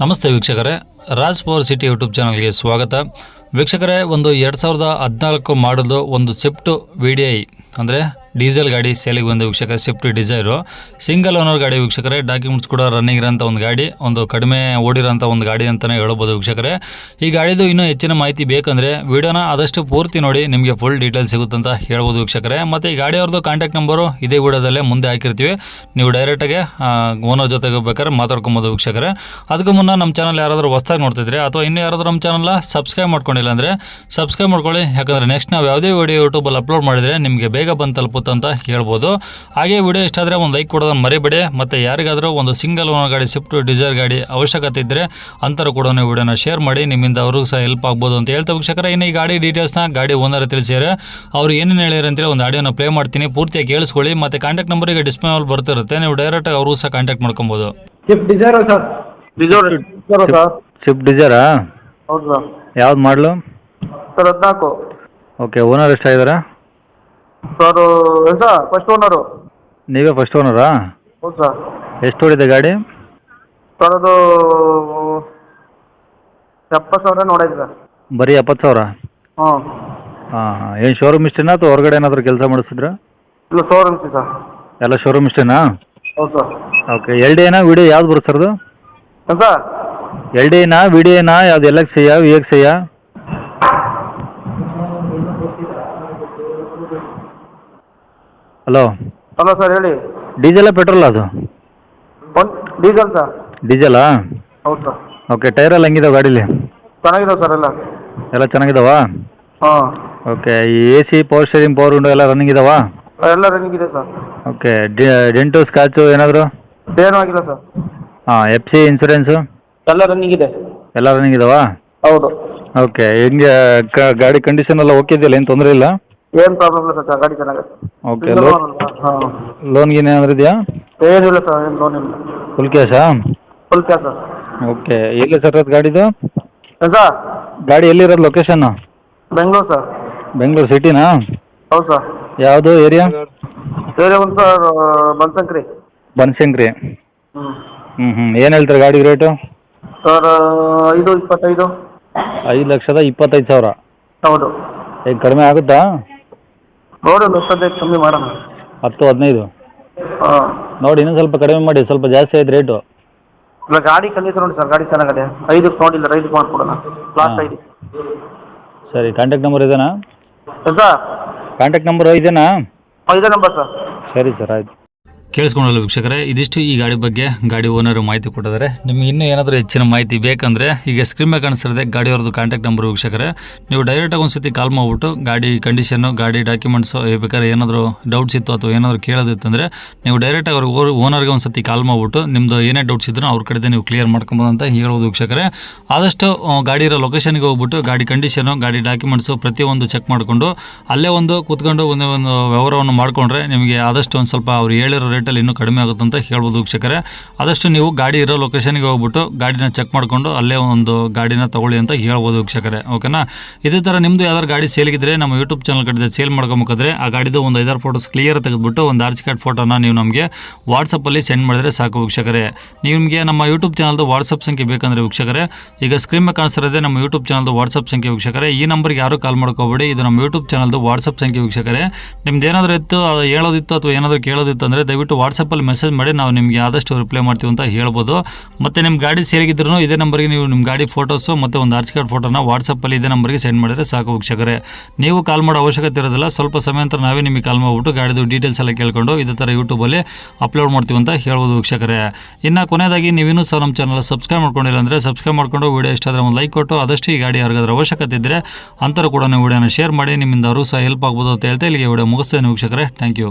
ನಮಸ್ತೆ ವೀಕ್ಷಕರೇ. Raj power city YouTube ಚಾನಲ್ಗೆ ಸ್ವಾಗತ. ವೀಕ್ಷಕರೇ, ಒಂದು ಎರಡು ಸಾವಿರದ ಹದಿನಾಲ್ಕು ಮಾಡಲು ಒಂದು ಸ್ವಿಫ್ಟ್ ವಿ ಡಿ ಐ ಅಂದರೆ ಡೀಸೆಲ್ ಗಾಡಿ ಸೇಲಿಗೆ ಬಂದ ವೀಕ್ಷಕ ಸ್ವಿಫ್ಟ್ ಡಿಸೈರು. ಸಿಂಗಲ್ ಓನರ್ ಗಾಡಿ ವೀಕ್ಷಕರೇ, ಡಾಕ್ಯುಮೆಂಟ್ಸ್ ಕೂಡ ರನ್ನಿಂಗ್ ಇರೋಂಥ ಒಂದು ಗಾಡಿ, ಒಂದು ಕಡಿಮೆ ಓಡಿರೋಂಥ ಒಂದು ಗಾಡಿ ಅಂತಲೇ ಹೇಳ್ಬೋದು ವೀಕ್ಷಕರೇ. ಈ ಗಾಡಿದು ಇನ್ನೂ ಹೆಚ್ಚಿನ ಮಾಹಿತಿ ಬೇಕಂದರೆ ವಿಡಿಯೋನ ಆದಷ್ಟು ಪೂರ್ತಿ ನೋಡಿ, ನಿಮಗೆ ಫುಲ್ ಡೀಟೇಲ್ ಸಿಗುತ್ತಂತ ಹೇಳ್ಬೋದು ವೀಕ್ಷಕರೇ. ಮತ್ತು ಈ ಗಾಡಿಯವ್ರದ್ದು ಕಾಂಟ್ಯಾಕ್ಟ್ ನಂಬರು ಇದೇ ವಿಡಿಯೋದಲ್ಲೇ ಮುಂದೆ ಹಾಕಿರ್ತೀವಿ. ನೀವು ಡೈರೆಕ್ಟಾಗಿ ಓನರ್ ಜೊತೆಗೆ ಬೇಕಾದ್ರೆ ಮಾತಾಡ್ಕೊಬೋದು ವೀಕ್ಷಕರೇ. ಅದಕ್ಕೂ ಮುನ್ನ ನಮ್ಮ ಚಾನಲ್ ಯಾರಾದರೂ ಹೊಸ್ದಾಗಿ ನೋಡ್ತಿದ್ರೆ ಅಥವಾ ಇನ್ನೂ ಯಾರಾದರೂ ನಮ್ಮ ಚಾನಲ್ನ ಸಬ್ಸ್ಕ್ರೈಬ್ ಮಾಡ್ಕೊಂಡಿಲ್ಲ ಅಂದರೆ ಸಬ್ಸ್ಕ್ರೈಬ್ ಮಾಡ್ಕೊಳ್ಳಿ. ಯಾಕಂದರೆ ನೆಕ್ಸ್ಟ್ ನಾವು ಯಾವುದೇ ವಿಡಿಯೋ ಯೂಟ್ಯೂಬಲ್ಲಿ ಅಪ್ಲೋಡ್ ಮಾಡಿದರೆ ನಿಮಗೆ ಬೇಗ ಬಂದು ತಲುಪುತ್ತೆ ಅಂತ ಹೇಳ್ಬೋದು. ಹಾಗೆ ವಿಡಿಯೋ ಇಷ್ಟ ಆದರೆ ಒಂದು ಲೈಕ್ ಕೊಡೋದನ್ನು ಮರಿಬೇಡಿ. ಮತ್ತು ಯಾರಿಗಾದರೂ ಒಂದು ಸಿಂಗಲ್ ಓನರ್ ಗಾಡಿ ಸ್ವಿಫ್ಟ್ ಡಿಸೈರ್ ಗಾಡಿ ಅವಶ್ಯಕತೆ ಇದ್ದರೆ ಅಂತರ ಕೂಡ ನೀವು ವಿಡಿಯೋನ ಶೇರ್ ಮಾಡಿ ನಿಮ್ಮಿಂದ ಅವ್ರಿಗೂ ಸಹ ಹೆಲ್ಪ್ ಆಗ್ಬೋದು ಅಂತ ಹೇಳ್ತಾ ವೀಕ್ಷಕರ. ಇನ್ನು ಈ ಗಾಡಿ ಡೀಟೇಲ್ಸ್ನ ಗಾಡಿ ಓನರ್ ತಿಳಿಸಿದರೆ ಅವ್ರು ಏನೇನು ಹೇಳಿದ್ರೆ ಅಂತೇಳಿ ಒಂದು ಆಡಿಯೋನ ಪ್ಲೇ ಮಾಡ್ತೀನಿ. ಪೂರ್ತಿಯಾಗಿ ಕೇಳಿಸ್ಕೊಳ್ಳಿ. ಮತ್ತು ಕಾಂಟ್ಯಾಕ್ಟ್ ನಂಬರಿಗೆ ಡಿಸ್ಪ್ಲೇ ಅಲ್ಲಿ ಬರ್ತಿರುತ್ತೆ. ನೀವು ಡೈರೆಕ್ಟಾಗಿ ಅವರು ಸಹ ಕಾಂಟ್ಯಾಕ್ಟ್ ಮಾಡ್ಕೊಬೋದು. Dzire sir. Dzire Dzire sir. Swift ಡಿಸೈರಾ ಹೌದು ಸರ್. ಯಾವ್ದು ಮಾಡಲು? ಸರ್ ಹದಿನಾಲ್ಕು. ಓಕೆ ಓನರ್ ಎಷ್ಟಾಗಿದಾರಾ ಸರ್ ಸರ್ ಫಸ್ಟ್ ಓನರು ನೀವೇ ಫಸ್ಟ್ ಓನರಾ ಹೌದು ಸರ್. ಎಷ್ಟು ಹೊಡಿದೆ ಗಾಡಿ? ಸರ್ ಅದು ಎಪ್ಪತ್ತು ಸಾವಿರ ನೋಡೈತೆ ಸರ್. ಬರೀ ಎಪ್ಪತ್ತು ಸಾವಿರ? ಹ್ಞೂ ಹಾಂ ಹಾಂ. ಏನು ಶೋರೂಮ್ ಇಷ್ಟೇನಾ ಅಥವಾ ಹೊರಗಡೆ ಏನಾದರೂ ಕೆಲಸ ಮಾಡಿಸಿದ್ರಾ ಇಲ್ಲ ಶೋರೂಮ್ ಸರ್. ಎಲ್ಲ ಶೋರೂಮ್ ಇಷ್ಟೇನಾ? ಹೌದು ಸರ್. ಓಕೆ ಎಲ್ ಡಿ ಏನಾ ವಿಡಿಯೋ ಯಾವ್ದು ಬರುತ್ತೆ ಸರ್ದು ಅದು? ಸರ್? ಎಕ್ಸ್ ಐಯಾ ವಿ ಎಕ್ಸ್ ಐಯಾ ಹಲೋ. ಹಲೋ ಸರ್ ಹೇಳಿ. ಡೀಸೆಲ್ಲ ಪೆಟ್ರೋಲ್ ಅದು? Diesel sir. ಡೀಸೆಲಾ ಹೌದು ಸರ್. ಓಕೆ ಟೈರ್ ಎಲ್ಲ ಹೆಂಗಿದಾವೆ ಗಾಡೀಲಿ? ಚೆನ್ನಾಗಿದೆ ಸರ್ ಎಲ್ಲ. ಎಲ್ಲ ಚೆನ್ನಾಗಿದಾವಾ? ಹಾಂ. Okay A C power steering power window ಎಲ್ಲ ರನ್ನಿಂಗ್ ಇದಾವಾ ಎಲ್ಲ ರನ್ನಿಂಗ್ ಇದೆ ಸರ್. ಓಕೆ ಡೆಂಟು ಸ್ಕ್ರಾಚು ಏನಾದರೂ? ಏನೂ ಆಗಿಲ್ಲ ಸರ್. ಹಾಂ ಎಫ್ ಸಿ ಇನ್ಸೂರೆನ್ಸು? ಎಲ್ಲ ರನ್ನಿಂಗ್ ಇದೆ. ಎಲ್ಲ ರನ್ನಿಂಗ್ ಇದಾವಾ? ಹೌದು. ಓಕೆ ಹೆಂಗೆ ಕ- ಗಾಡಿ ಕಂಡೀಷನ್ ಎಲ್ಲ ಓಕೆ ಇದೆಯಲ್ಲ ಏನು ತೊಂದರೆ ಇಲ್ಲ? ಏನು ಪ್ರಾಬ್ಲಮ್ ಇಲ್ಲ ಸರ್ ಗಾಡಿ ಚೆನ್ನಾಗಿದೆ. ಓಕೆ ಲೋನ್ ಹಾಂ. ಲೋನ್ ಗೀನ್ ಏನಾದರೂ ಇದೆಯಾ? ಏನಿಲ್ಲ ಸರ್ ಏನು ಲೋನ್ ಇಲ್ಲ. ಫುಲ್ ಕ್ಯಾಶಾ ಫುಲ್ ಕ್ಯಾಶ್ ಸರ್. ಓಕೆ ಎಲ್ಲಿ ಸರ್ ಅದು ಗಾಡಿದು? ಏನು ಸರ್. ಗಾಡಿ ಎಲ್ಲಿರೋದು ಲೊಕೇಶನ್ ಬೆಂಗಳೂರು ಸರ್. ಬೆಂಗಳೂರು ಸಿಟಿನಾ ಹೌದು ಸರ್. ಯಾವುದು ಏರಿಯಾ ಬೇರೆ ಒಂದು ಸರ್ ಬನಶಂಕರಿ. ಬನಶಂಕರಿ. ಹ್ಞೂ ಹ್ಞೂ ಹ್ಞೂ ಏನು ಹೇಳ್ತಾರೆ ಗಾಡಿ ರೇಟು ಸರ್ ಐದು ಇಪ್ಪತ್ತೈದು? ಐದು ಲಕ್ಷದ ಇಪ್ಪತ್ತೈದು ಸಾವಿರ. ಹೌದು. ಈಗ ಕಡಿಮೆ ಆಗುತ್ತಾ? ನೋಡಿ ಇಪ್ಪತ್ತೈದು ಕಮ್ಮಿ ಮಾಡೋಣ. ಹತ್ತು ಹದಿನೈದು. ಹಾಂ. ನೋಡಿ ಇನ್ನೂ ಸ್ವಲ್ಪ ಕಡಿಮೆ ಮಾಡಿ ಸ್ವಲ್ಪ ಜಾಸ್ತಿ ಆಯ್ತು ರೇಟು. ಇಲ್ಲ ಗಾಡಿ ಕಂಡೀಷನ್ ನೋಡಿ ಸರ್ ಗಾಡಿ ಚೆನ್ನಾಗಿದೆ. ಐದಕ್ಕೆ ನೋಡಿಲ್ಲ ಐದಕ್ಕೆ ಮಾಡ್ಕೊಡೋಣ. ಲಾಸ್ಟ್ ಹಾಂ. ಐದು. ಸರಿ ಕಾಂಟ್ಯಾಕ್ಟ್ ನಂಬರ್ ಇದೇನಾ? ಸರ್? ಕಾಂಟ್ಯಾಕ್ಟ್ ನಂಬರ್ ಇದೇನಾ? ಇದೇ ನಂಬರ್ ಸರ್. ಸರಿ ಸರ್ ಆಯ್ತು. ಕೇಳಿಸ್ಕೊಂಡಲ್ಲ ವೀಕ್ಷಕರೇ, ಇದಿಷ್ಟು ಈ ಗಾಡಿ ಬಗ್ಗೆ ಗಾಡಿ ಓನರು ಮಾಹಿತಿ ಕೊಟ್ಟಿದ್ದಾರೆ. ನಿಮಗೆ ಇನ್ನೂ ಏನಾದರೂ ಹೆಚ್ಚಿನ ಮಾಹಿತಿ ಬೇಕಂದರೆ ಈಗ ಸ್ಕ್ರೀನ್ ಮೇಲೆ ಕಾಣಿಸ್ತಿದೆ ಗಾಡಿಯವ್ರದ್ದು ಕಾಂಟ್ಯಾಕ್ಟ್ ನಂಬರ್ ವೀಕ್ಷಕರೇ. ನೀವು ಡೈರೆಕ್ಟಾಗಿ ಒಂದು ಸತಿ ಕಾಲ್ ಮಾಡಿಬಿಟ್ಟು ಗಾಡಿ ಕಂಡೀಷನ್ನು ಗಾಡಿ ಡಾಕ್ಯುಮೆಂಟ್ಸು ಬೇಕಾದ್ರೆ ಏನಾದರೂ ಡೌಟ್ಸ್ ಇತ್ತು ಅಥವಾ ಏನಾದರೂ ಕೇಳೋದಿತ್ತು ಅಂದರೆ ನೀವು ಡೈರೆಕ್ಟಾಗಿ ಅವ್ರಿಗೆ ಓನರ್ಗೆ ಒಂದು ಸತಿ ಕಾಲ್ ಮಾಡಿಬಿಟ್ಟು ನಿಮ್ಮದು ಏನೇ ಡೌಟ್ಸ್ ಇದ್ರೂ ಅವ್ರ ಕಡೆದೇ ನೀವು ಕ್ಲಿಯರ್ ಮಾಡ್ಕೊಬೋದು ಅಂತ ಹೇಳೋದು ವೀಕ್ಷಕರೇ. ಆದಷ್ಟು ಗಾಡಿ ಇರೋ ಲೊಕೇಶನ್ಗೆ ಹೋಗ್ಬಿಟ್ಟು ಗಾಡಿ ಕಂಡೀಷನು ಗಾಡಿ ಡಾಕ್ಯುಮೆಂಟ್ಸು ಪ್ರತಿಯೊಂದು ಚೆಕ್ ಮಾಡಿಕೊಂಡು ಅಲ್ಲೇ ಒಂದು ಕೂತ್ಕೊಂಡು ಒಂದೇ ಒಂದು ವ್ಯವಹಾರವನ್ನು ಮಾಡಿಕೊಂಡ್ರೆ ನಿಮಗೆ ಆದಷ್ಟು ಒಂದು ಸ್ವಲ್ಪ ಅವ್ರು ಹೇಳಿರೋ ರೇಟಲ್ಲಿ ಇನ್ನೂ ಕಡಿಮೆ ಆಗುತ್ತೆ ಅಂತ ಹೇಳ್ಬೋದು ವೀಕ್ಷಕರೇ. ಆದಷ್ಟು ನೀವು ಗಾಡಿ ಇರೋ ಲೊಕೇಶನ್ಗೆ ಹೋಗ್ಬಿಟ್ಟು ಗಾಡಿನ ಚೆಕ್ ಮಾಡಿಕೊಂಡು ಅಲ್ಲೇ ಒಂದು ಗಾಡಿನ ತಗೊಳ್ಳಿ ಅಂತ ಹೇಳ್ಬೋದು ವೀಕ್ಷಕರೇ. ಓಕೆನಾ ಇದೇ ಥರ ನಿಮ್ಮದು ಯಾವ್ದಾದ್ರು ಗಾಡಿ ಸೇಲ್ಗಿದ್ರೆ ನಮ್ಮ ಯೂಟ್ಯೂಬ್ ಚಾನಲ್ ಕಡೆ ಸೇಲ್ ಮಾಡ್ಕೊಬೇಕಾದ್ರೆ ಆ ಗಾಡಿದು ಒಂದು ಐದಾರು ಫೋಟೋಸ್ ಕ್ಲಿಯರ್ ತೆಗೆದುಬಿಟ್ಟು ಒಂದು ಆರ್ಜಿ ಕಾರ್ಡ್ ಫೋಟೋನ ನೀವು ನಮಗೆ ವಾಟ್ಸಪ್ಪಲ್ಲಿ ಸೆಂಡ್ ಮಾಡಿದರೆ ಸಾಕು ವೀಕ್ಷಕರೇ. ನಿಮಗೆ ನಮ್ಮ ಯೂಟ್ಯೂಬ್ ಚಾನಲ್ದು ವಾಟ್ಸಪ್ ಸಂಖ್ಯೆ ಬೇಕಂದರೆ ವೀಕ್ಷಕರೇ, ಈಗ ಸ್ಕ್ರೀನ್ ಮೇಲೆ ನಮ್ಮ ಯೂಟ್ಯೂಬ್ ಚಾನಲ್ದು ವಾಟ್ಸಪ್ ಸಂಖ್ಯೆ ವೀಕ್ಷಕರೇ. ಈ ನಂಬರ್ಗೆ ಯಾರು ಕಾಲ್ ಮಾಡ್ಕೋಬೇಡಿ, ಇದು ನಮ್ಮ ಯೂಟ್ಯೂಬ್ ಚಾನಲ್ದು ವಾಟ್ಸಪ್ ಸಂಖ್ಯೆ ವೀಕ್ಷಕರೇ. ನಿಮ್ದು ಏನಾದರೂ ಇತ್ತು, ಅದು ಹೇಳೋದಿತ್ತು ಅಥವಾ ಏನಾದರೂ ಕೇಳೋದಿತ್ತು ಅಂದರೆ ದಯವಿಟ್ಟು ವಾಟ್ಸಪ್ಪಲ್ಲಿ ಮೆಸೇಜ್ ಮಾಡಿ, ನಾವು ನಿಮಗೆ ಆದಷ್ಟು ರಿಪ್ಲೈ ಮಾಡ್ತೀವಿ ಅಂತ ಹೇಳ್ಬೋದು. ಮತ್ತು ನಿಮ್ಮ ಗಾಡಿ ಸೇರಿಗಿದ್ರು ಇದೇ ನಂಬರ್ಗೆ ನೀವು ನಿಮ್ಮ ಗಾಡಿ ಫೋಟೋಸು ಮತ್ತು ಒಂದು ಆರ್ಚ್ ಕಾರ್ಡ್ ಫೋಟೋನ ವಾಟ್ಸಪ್ಪಲ್ಲಿ ಇದೇ ನಂಬರ್ಗೆ ಸೆಂಡ್ ಮಾಡಿದರೆ ಸಾಕು ವೀಕ್ಷಕರೇ. ನೀವು ಕಾಲ್ ಮಾಡೋ ಅವಶ್ಯಕತೆ ಇರೋದಿಲ್ಲ, ಸ್ವಲ್ಪ ಸಮಯ ನಂತರ ನಾವೇ ನಿಮಗೆ ಕಾಲ್ ಮಾಡಿಬಿಟ್ಟು ಗಾಡಿದು ಡೀಟೇಲ್ಸ್ ಎಲ್ಲ ಕೇಳ್ಕೊಂಡು ಇದೇ ಥರ ಯೂಟ್ಯೂಬಲ್ಲಿ ಅಪ್ಲೋಡ್ ಮಾಡ್ತೀವಿ ಅಂತ ಹೇಳ್ಬೋದು ವೀಕ್ಷಕರೇ. ಇನ್ನು ಕೊನೆಯದಾಗಿ ನೀವಿನ್ನೂ ಸಹ ನಮ್ಮ ಚಾನಲ್ ಸಬ್ಸ್ಕ್ರೈಬ್ ಮಾಡ್ಕೊಂಡಿಲ್ಲ ಅಂದರೆ ಸಬ್ಸ್ಕ್ರೈಬ್ ಮಾಡ್ಕೊಂಡು ವೀಡಿಯೋ ಇಷ್ಟ ಆದರೆ ಒಂದು ಲೈಕ್ ಕೊಟ್ಟು, ಆದಷ್ಟು ಈ ಗಾಡಿ ಯಾರಿಗಾದ್ರೂ ಅವಶ್ಯಕತೆ ಇದ್ದರೆ ಅಂತರೂ ಕೂಡ ನೀವು ವಿಡಿಯೋನ ಶೇರ್ ಮಾಡಿ, ನಿಮ್ಮಿಂದ ಅವರು ಸಹ ಹೆಲ್ಪ್ ಆಗ್ಬೋದು ಅಂತ ಹೇಳ್ತಾ ಇಲ್ಲಿಗೆ ವಿಡಿಯೋ ಮುಗಿಸ್ತೇನೆ ವೀಕ್ಷಕರೇ. Thank you